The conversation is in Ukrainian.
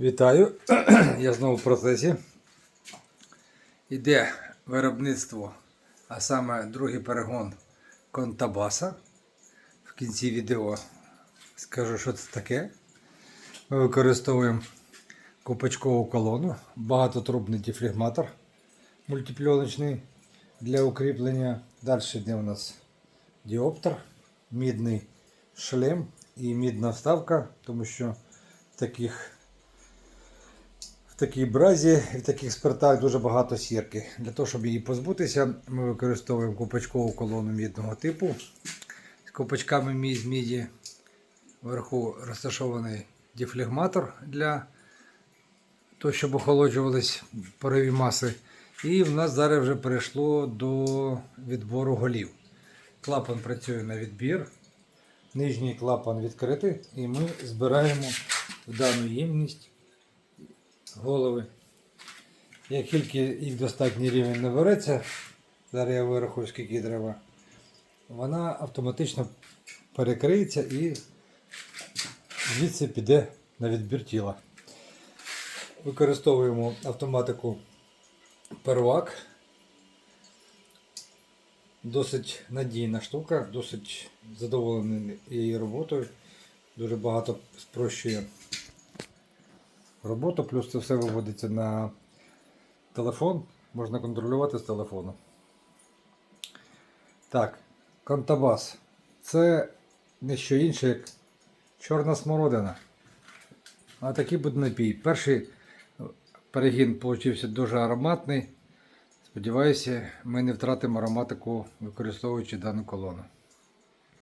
Вітаю! Я знову в процесі. Іде виробництво, а саме другий перегон контабаса. В кінці відео скажу, що це таке. Ми використовуємо копачкову колону, багатотрубний дефлегматор мультипльоночний для укріплення. Далі йде у нас діоптер, мідний шлем і мідна вставка, тому що таких в такій бразі і в таких спиртах дуже багато сірки. Для того, щоб її позбутися, ми використовуємо копачкову колону мідного типу з копачками мі- з міді. Вверху розташований дефлегматор для того, щоб охолоджувались пориві маси. І в нас зараз вже перейшло до відбору голів. Клапан працює на відбір. Нижній клапан відкритий, і ми збираємо в дану ємність голови. Як тільки їх достатній рівень набереться, зараз я вирахую, скільки треба, вона автоматично перекриється і звідси піде на відбір тіла. Використовуємо автоматику первак. Досить надійна штука, досить задоволений її роботою. Дуже багато спрощує роботу, плюс це все виводиться на телефон, можна контролювати з телефону. Так, контабас. Це не що інше, як чорна смородина. А такий буде напій. Перший перегін получився дуже ароматний. Сподіваюся, ми не втратимо ароматику, використовуючи дану колону.